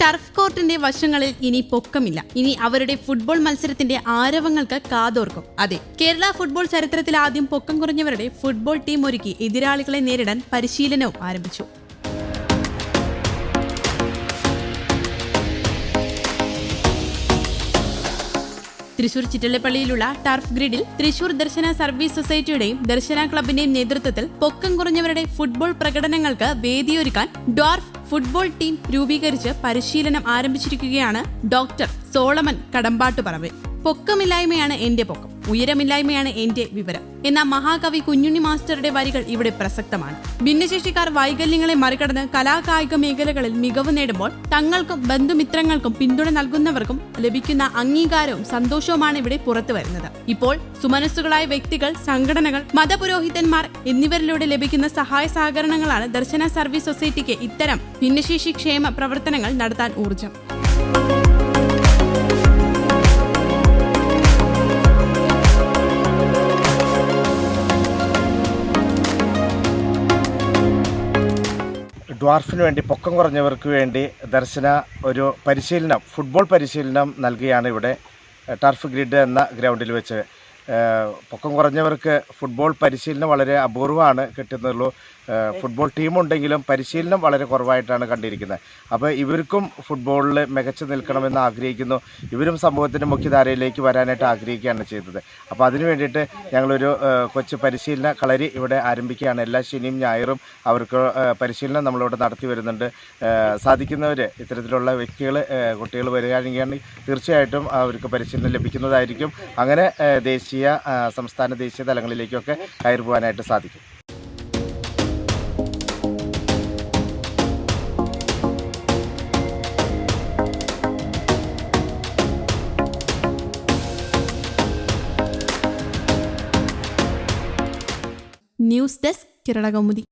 Turf കോർട്ടിന്റെ വശങ്ങളിൽ ഇനി പൊക്കമില്ല. ഇനി അവരുടെ ഫുട്ബോൾ മത്സരത്തിന്റെ ആരവങ്ങൾക്ക് കാതോർക്കും. അതെ കേരള ഫുട്ബോൾ ചരിത്രത്തിൽ ആദ്യം പൊക്കം കുറഞ്ഞവരുടെ ഫുട്ബോൾ ടീം ഒരുക്കി എതിരാളികളെ നേരിടാൻ പരിശീലനവും ആരംഭിച്ചു. തൃശൂർ ചിറ്റലപ്പള്ളിയിലുള്ള ടർഫ് ഗ്രിഡിൽ തൃശൂർ ദർശന സർവീസ് സൊസൈറ്റിയുടെയും ദർശന ക്ലബിന്റെയും നേതൃത്വത്തിൽ പൊക്കം കുറഞ്ഞവരുടെ ഫുട്ബോൾ പ്രകടനങ്ങൾക്ക് വേദിയൊരുക്കാൻ ഡോർഫ് ഫുട്ബോൾ ടീം രൂപീകരിച്ച് പരിശീലനം ആരംഭിച്ചിരിക്കുകയാണ് ഡോക്ടർ സോളമൻ കടമ്പാട്ടുപറമ്പ് പൊക്കമില്ലായ്മയാണ് എന്റെ പൊക്കം. ഉയരമില്ലായ്മയാണ് എന്റെ വിവരം. എന്ന മഹാകവി കുഞ്ഞുണ്ണി മാസ്റ്ററുടെ വരികൾ ഇവിടെ പ്രസക്തമാണ്. ഭിന്നശേഷിക്കാർ വൈകല്യങ്ങളെ മറികടന്ന് കലാകായിക മേഖലകളിൽ മികവ് നേടുമ്പോൾ തങ്ങൾക്കും ബന്ധുമിത്രങ്ങൾക്കും പിന്തുണ നൽകുന്നവർക്കും ലഭിക്കുന്ന അംഗീകാരവും സന്തോഷവുമാണ് ഇവിടെ പുറത്തു വരുന്നത്. ഇപ്പോൾ സുമനസ്സുകളായ വ്യക്തികൾ സംഘടനകൾ മതപുരോഹിതന്മാർ എന്നിവരിലൂടെ ലഭിക്കുന്ന സഹായ സഹകരണങ്ങളാണ് ദർശന സർവീസ് സൊസൈറ്റിക്ക് ഇത്തരം ഭിന്നശേഷി ക്ഷേമ പ്രവർത്തനങ്ങൾ നടത്താൻ ഊർജം ഡ്വാർഫിന് വേണ്ടി പൊക്കം കുറഞ്ഞവർക്ക് വേണ്ടി ദർശന ഒരു പരിശീലനം ഫുട്ബോൾ പരിശീലനം നൽകുകയാണ് ഇവിടെ ടർഫ് ഗ്രിഡ് എന്ന ഗ്രൗണ്ടിൽ വെച്ച്. പൊക്കം കുറഞ്ഞവർക്ക് ഫുട്ബോൾ പരിശീലനം വളരെ അപൂർവമാണ് കിട്ടുന്നുള്ളൂ. ഫുട്ബോൾ ടീമുണ്ടെങ്കിലും പരിശീലനം വളരെ കുറവായിട്ടാണ് കണ്ടിരിക്കുന്നത്. അപ്പോൾ ഇവർക്കും ഫുട്ബോളിൽ മികച്ചു നിൽക്കണമെന്ന് ആഗ്രഹിക്കുന്നു. ഇവരും സമൂഹത്തിന്റെ മുഖ്യധാരയിലേക്ക് വരാനായിട്ട് ആഗ്രഹിക്കുകയാണ് ചെയ്തത്. അപ്പോൾ അതിനു വേണ്ടിയിട്ട് ഞങ്ങളൊരു കൊച്ചു പരിശീലന കളരി ഇവിടെ ആരംഭിക്കുകയാണ്. എല്ലാ ശനിയും ഞായറും അവർക്ക് പരിശീലനം നമ്മളിവിടെ നടത്തി വരുന്നുണ്ട്. സാധിക്കുന്നവർ ഇത്തരത്തിലുള്ള വ്യക്തികൾ കുട്ടികൾ വരികയാണെങ്കിൽ തീർച്ചയായിട്ടും അവർക്ക് പരിശീലനം ലഭിക്കുന്നതായിരിക്കും. അങ്ങനെ ഏഹ്, ദേശീയ സംസ്ഥാന ദേശീയ തലങ്ങളിലേക്കൊക്കെ കയറി പോകാനായിട്ട് സാധിക്കും. News desk Kerala Kaumudi.